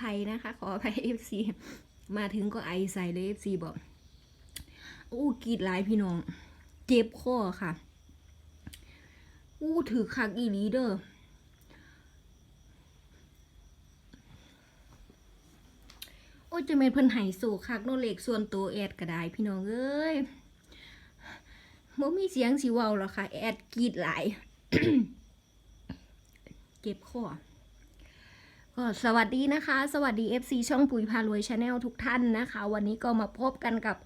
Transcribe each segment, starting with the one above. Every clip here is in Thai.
ภัยนะคะ ขออภัยเอฟซีมาถึงก็ไอใส่เลยเอฟซีบอกอู้กรีดหลายพี่น้อง เจ็บคอค่ะ อู้ถือคักอีลีเดอร์โอ้จะเป็นเพิ่นไห้สู่คักโนเล็กส่วนตัวแอดก็ได้พี่น้องเอ้ยบ่มีเสียงสิเว้าหรอค่ะ แอดกรีดหลาย เก็บคอ สวัสดีนะคะ สวัสดี FC ช่องปุ๋ยพารวยชาแนลทุกท่านนะคะ วันนี้ก็มาพบกันกับ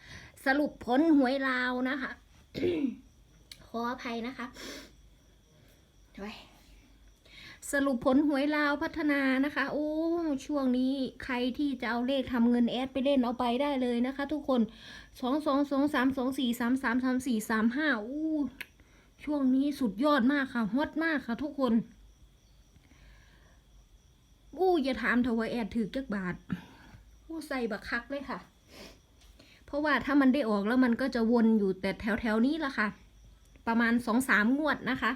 สรุปผลหวยลาวนะคะ ขออภัยนะคะไว้สรุปผลหวยลาวพัฒนานะคะ โอ้ช่วงนี้ใครที่จะเอาเลขทำเงินแอดไปเล่นเอาไปได้เลยนะคะ ทุกคนสองสองสองสามสองสี่สามสามสามสี่สามห้าอู้ช่วงนี้สุดยอดมากค่ะฮอตมากค่ะทุกคน อู้อย่าถามเถอะว่าแอดถือจักบาทอู้ใส่บักคักเลยค่ะ เพราะว่าถ้ามันได้ออกแล้วมันก็จะวนอยู่แต่แถวแถวนี้แหละค่ะ ประมาณสองสามงวดนะคะ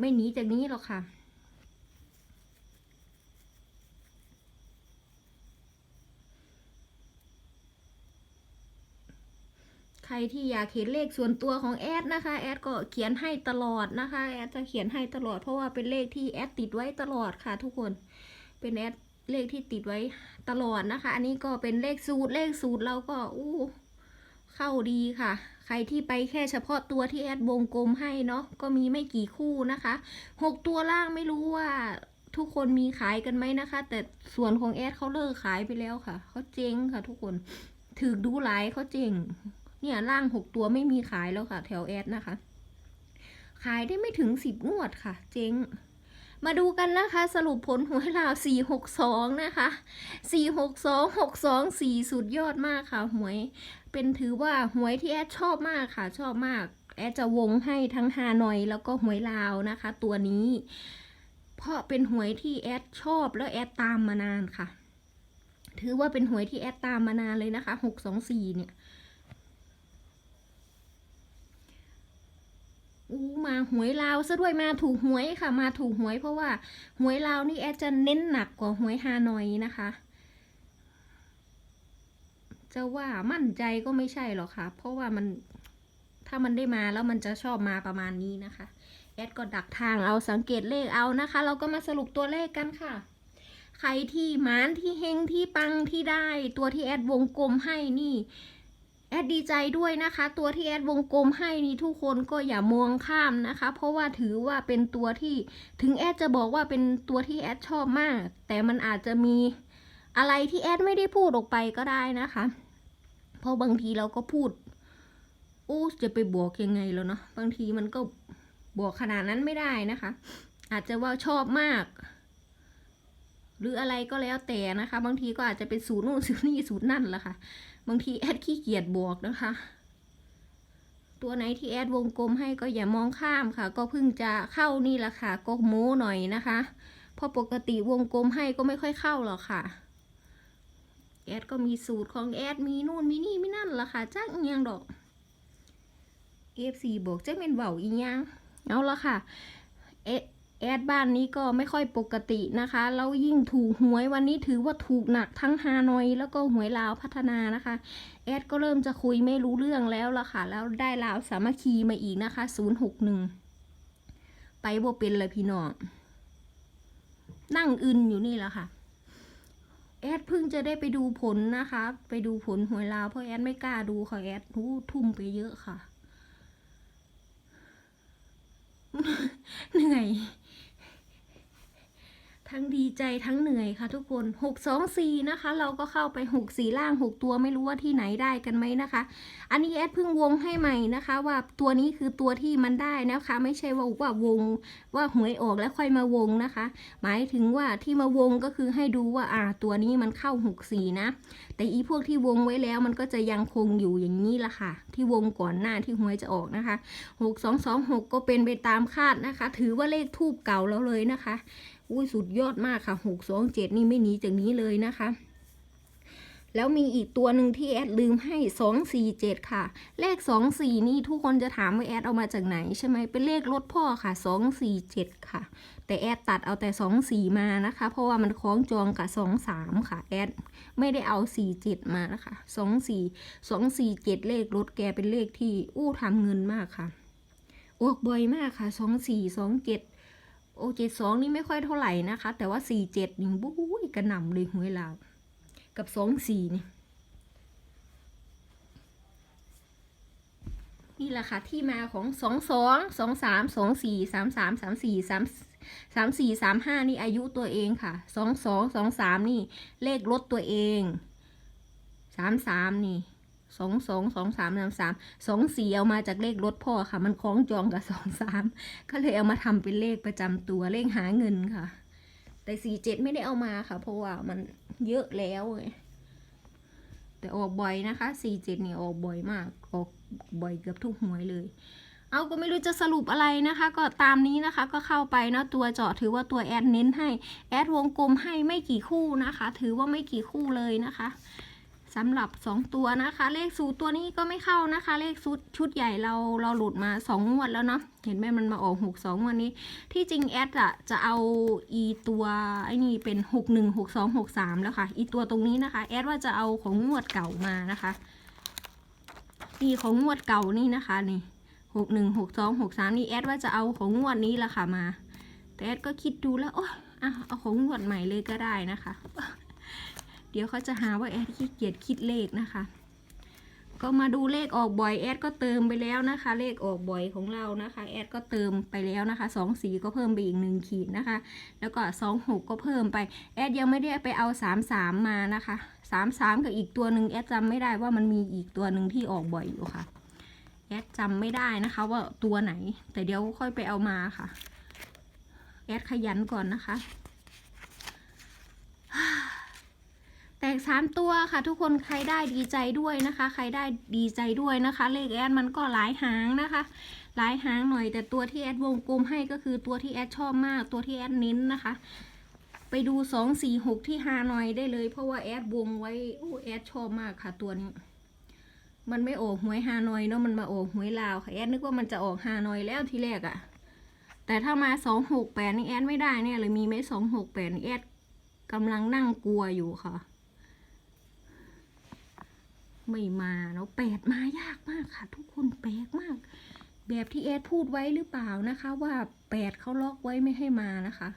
ไม่หนีจากนี้หรอกค่ะ รที่อยากเห็นเลขส่วนตัวของแอดนะคะ แอดก็เขียนให้ตลอดนะคะ แอดจะเขียนให้ตลอดเพราะว่าเป็นเลขที่แอดติดไว้ตลอดค่ะ ทุกคน เป็นแอดเลขที่ติดไว้ตลอดนะคะ อันนี้ก็เป็นเลขสูตรเลขสูตรเราก็อู้เข้าดีค่ะ ใครที่ไปแค่เฉพาะตัวที่แอดวงกลมให้เนาะก็มีไม่กี่คู่นะคะหกตัวล่างไม่รู้ว่าทุกคนมีขายกันไหมนะคะ แต่ส่วนของแอดเขาเลิกขายไปแล้วค่ะเขาเจ๊งค่ะ ทุกคนถือดูหลายเขาเจ๊ง เนี่ยล่างหกตัวไม่มีขายแล้วค่ะ แถวแอดนะคะ ขายได้ไม่ถึงสิบงวดค่ะ เจ๊งมาดูกันนะคะ สรุปผลหวยลาวสี่หกสองนะคะสี่หกสองหกสองสี่สุดยอดมากค่ะ หวย เป็นถือว่าหวยที่แอดชอบมากค่ะ ชอบมาก แอดจะวงให้ทั้งฮานอยแล้วก็หวยลาวนะคะ ตัวนี้ เพราะเป็นหวยที่แอดชอบแล้วแอดตามมานานค่ะ ถือว่าเป็นหวยที่แอดตามมานานเลยนะคะหกสองสี่เนี่ย มาหวยลาวซะด้วยมาถูกหวยค่ะ มาถูกหวยเพราะว่าหวยลาวนี่แอดจะเน้นหนักกว่าหวยฮานอยนะคะ จะว่ามั่นใจก็ไม่ใช่หรอกค่ะ เพราะว่ามันถ้ามันได้มาแล้วมันจะชอบมาประมาณนี้นะคะ แอดก็ดักทางเอาสังเกตเลขเอานะคะ เราก็มาสรุปตัวเลขกันค่ะ ใครที่มานที่เฮงที่ปังที่ได้ ตัวที่แอดวงกลมให้นี่ แอดดีใจด้วยนะคะ ตัวที่แอดวงกลมให้นี่ทุกคนก็อย่ามองข้ามนะคะ เพราะว่าถือว่าเป็นตัวที่ถึงแอดจะบอกว่าเป็นตัวที่แอดชอบมาก แต่มันอาจจะมีอะไรที่แอดไม่ได้พูดออกไปก็ได้นะคะ เพราะบางทีเราก็พูดอู้จะไปบวกยังไงแล้วเนาะบางทีมันก็บวกขนาดนั้นไม่ได้นะคะ อาจจะว่าชอบมาก หรืออะไรก็แล้วแต่นะคะ บางทีก็อาจจะเป็นสูตรนู่นสูตรนี่สูตรนั่นแหละค่ะ บางทีแอดขี้เกียจบวกนะคะ ตัวไหนที่แอดวงกลมให้ก็อย่ามองข้ามค่ะ ก็เพิ่งจะเข้านี่แหละค่ะก็โม้หน่อยนะคะเพราะปกติวงกลมให้ก็ไม่ค่อยเข้าหรอกค่ะแอดก็มีสูตรของแอดมีนู่นมีนี่มีนั่นละค่ะจ้างอีหยังดอก F4 บอกจ้าเป็นเบาอีหยังเอาละค่ะเอ แอดบ้านนี้ก็ไม่ค่อยปกตินะคะ แล้วยิ่งถูกหวยวันนี้ถือว่าถูกหนักทั้งฮานอยแล้วก็หวยลาวพัฒนานะคะ แอดก็เริ่มจะคุยไม่รู้เรื่องแล้วละค่ะ แล้วได้ลาวสามัคคีมาอีกนะคะ 061 ไปบ่เป็นเลยพี่น้อง นั่งอึนอยู่นี่แหละค่ะ แอดเพิ่งจะได้ไปดูผลนะคะ ไปดูผลหวยลาวเพราะแอดไม่กล้าดูค่ะแอดทุ่มไปเยอะค่ะ เหนื่อย ทั้งดีใจทั้งเหนื่อยค่ะทุกคน 624 นะคะ เราก็เข้าไปหกสี่ล่าง 6 ตัวไม่รู้ว่าที่ไหนได้กันไหมนะคะ อันนี้แอดเพิ่งวงให้ใหม่นะคะ ว่าตัวนี้คือตัวที่มันได้นะคะ ไม่ใช่ว่าว่าวงว่าหวยออกแล้วค่อยมาวงนะคะ หมายถึงว่าที่มาวงก็คือให้ดูว่าอ่าตัวนี้มันเข้าหกสี่นะ แต่อีพวกที่วงไว้แล้วมันก็จะยังคงอยู่อย่างนี้ละค่ะ ที่วงก่อนหน้าที่หวยจะออกนะคะหกสองสองหกก็เป็นไปตามคาดนะคะ ถือว่าเลขทูบเก่าแล้วเลยนะคะ อุ้ยสุดยอดมากค่ะหกสองเจ็ดนี่ไม่หนีจากนี้เลยนะคะ แล้วมีอีกตัวหนึ่งที่แอดลืมให้สองสี่เจ็ดค่ะ เลขสองสี่นี่ทุกคนจะถามว่าแอดเอามาจากไหนใช่ไหมเป็นเลขรถพ่อค่ะสองสี่เจ็ดค่ะ แต่แอดตัดเอาแต่สองสี่มานะคะ เพราะว่ามันคล้องจองกับสองสามค่ะ แอดไม่ได้เอาสี่เจ็ดมานะคะสองสี่สองสี่เจ็ดเลขรถแกเป็นเลขที่อู้ทำเงินมากค่ะออกบ่อยมากค่ะสองสี่สองเจ็ดโอเจ็ดสองนี่ไม่ค่อยเท่าไหร่นะคะ แต่ว่าสี่เจ็ดนี่บู๊ยกระหน่ำเลยหวยลาว กับสองสี่นี่นี่แหละค่ะที่มาของสองสองสองสามสองสี่สามสามสามสี่สามสามสี่สามห้านี่อายุตัวเองค่ะสองสองสองสามนี่เลขรถตัวเองสามสามนี่สองสองสองสามสามสามสองสี่เอามาจากเลขรถพ่อค่ะ มันคล้องจองกับสองสามก็เลยเอามาทำเป็นเลขประจำตัวเลขหาเงินค่ะ แต่สี่เจ็ดไม่ได้เอามาค่ะ เพราะว่ามัน เยอะแล้วไงแต่ออกบ่อยนะคะสี่เจ็ดนี่ยออกบ่อยมากออกบ่อยเกือบทุกหวยเลย เอาก็ไม่รู้จะสรุปอะไรนะคะ ก็ตามนี้นะคะก็เข้าไปเนาะตัวเจาะถือว่าตัวแอดเน้นให้ แอดวงกลมให้ไม่กี่คู่นะคะ ถือว่าไม่กี่คู่เลยนะคะ สำหรับ 2 ตัวนะคะ เลขสูตรตัวนี้ก็ไม่เข้านะคะ เลขชุดชุดใหญ่เราเราหลุดมา 2 งวดแล้วเนาะเห็นไหมมันมาออก 6 2 วันนี้ ที่จริงแอดอะจะเอาอีตัวไอ้นี่เป็น 6 1 6 2 6 3 แล้วค่ะ อีตัวตรงนี้นะคะ แอดว่าจะเอาของงวดเก่ามานะคะนี่ของงวดเก่านี่นะคะนี่หกหนึ่งหกสองหกสามนี่แอดว่าจะเอาของงวดนี้ละค่ะมา แต่แอดก็คิดดูแล้วโอ้ยอะเอาของงวดใหม่เลยก็ได้นะคะ เดี๋ยวเขาจะหาว่าแอดขี้เกียจคิดเลขนะคะ ก็มาดูเลขออกบ่อยแอดก็เติมไปแล้วนะคะ เลขออกบ่อยของเรานะคะแอดก็เติมไปแล้วนะคะสองสีก็เพิ่มไปอีกหนึ่งขีดนะคะ แล้วก็สองหกก็เพิ่มไปแอดยังไม่ได้ไปเอาสามสามมานะคะสามสามกับอีกตัวหนึ่งแอดจำไม่ได้ว่ามันมีอีกตัวหนึ่งที่ออกบ่อยอยู่ค่ะแอดจำไม่ได้นะคะว่าตัวไหน แต่เดี๋ยวค่อยไปเอามาค่ะแอดขยันก่อนนะคะ แต กสามตัวค่ะ ทุกคนใครได้ดีใจด้วยนะคะ ใครได้ดีใจด้วยนะคะ เลขแอดมันก็หลายหางนะคะหลายหางหน่อย แต่ตัวที่แอดวงกลมให้ก็คือตัวที่แอดชอบมาก ตัวที่แอดเน้นนะคะ ไปดูสองสี่หกที่ฮานอยได้เลย เพราะว่าแอดวงไว้อู้แอดชอบมากค่ะ ตัวนี้ มันไม่ออกหวยฮานอยเนาะมันมาออกหวยลาวค่ะแอดนึกว่ามันจะออกฮานอยแล้วทีแรกอะแต่ถ้ามาสองหกแปดนี่แอดไม่ได้เนี่ยเลยมีไหมสองหกแปดแอดกำลังนั่งกลัวอยู่ค่ะ ไม่มาเนาะแปดมายากมากค่ะ ทุกคนแปลกมาก แบบที่แอดพูดไว้หรือเปล่านะคะ ว่าแปดเขาล็อกไว้ไม่ให้มานะคะ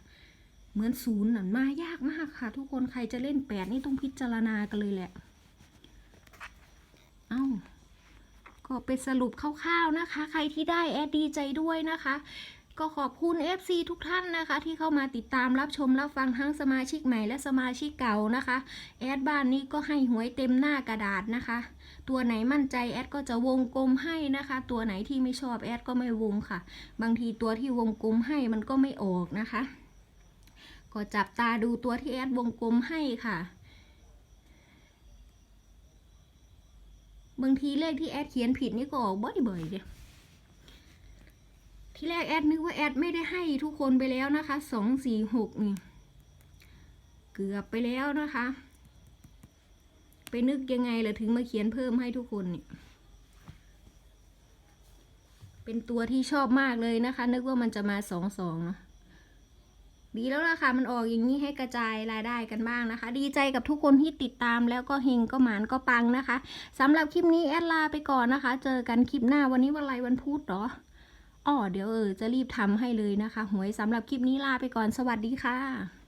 เหมือนศูนย์น่ะมายากมากค่ะ ทุกคนใครจะเล่นแปดนี่ต้องพิจารณากันเลยแหละ เอ้าก็เป็นสรุปคร่าวๆนะคะ ใครที่ได้แอดดีใจด้วยนะคะ ก็ขอบคุณ FC ทุกท่านนะคะ ที่เข้ามาติดตามรับชมรับฟังทั้งสมาชิกใหม่และสมาชิกเก่านะคะ แอดบ้านนี้ก็ให้หวยเต็มหน้ากระดาษนะคะ ตัวไหนมั่นใจแอดก็จะวงกลมให้นะคะ ตัวไหนที่ไม่ชอบแอดก็ไม่วงค่ะ บางทีตัวที่วงกลมให้มันก็ไม่ออกนะคะ ก็จับตาดูตัวที่แอดวงกลมให้ค่ะบางทีเลขที่แอดเขียนผิดนี่ก็ออกบ่อยๆเลย ที่แรกแอดนึกว่าแอดไม่ได้ให้ทุกคนไปแล้วนะคะสองสี่หกนี่ เกือบไปแล้วนะคะ ไปนึกยังไงล่ะถึงมาเขียนเพิ่มให้ทุกคนเนี่ยเป็นตัวที่ชอบมากเลยนะคะ นึกว่ามันจะมาสองสองเนาะดีแล้วล่ะค่ะ มันออกอย่างนี้ให้กระจายรายได้กันบ้างนะคะ ดีใจกับทุกคนที่ติดตามแล้วก็เฮงก็หมานก็ปังนะคะสำหรับคลิปนี้แอดลาไปก่อนนะคะ เจอกันคลิปหน้าวันนี้วันอะไรวันพุธเหรอ อ๋อเดี๋ยวเออจะรีบทำให้เลยนะคะหวยสำหรับคลิปนี้ลาไปก่อนสวัสดีค่ะ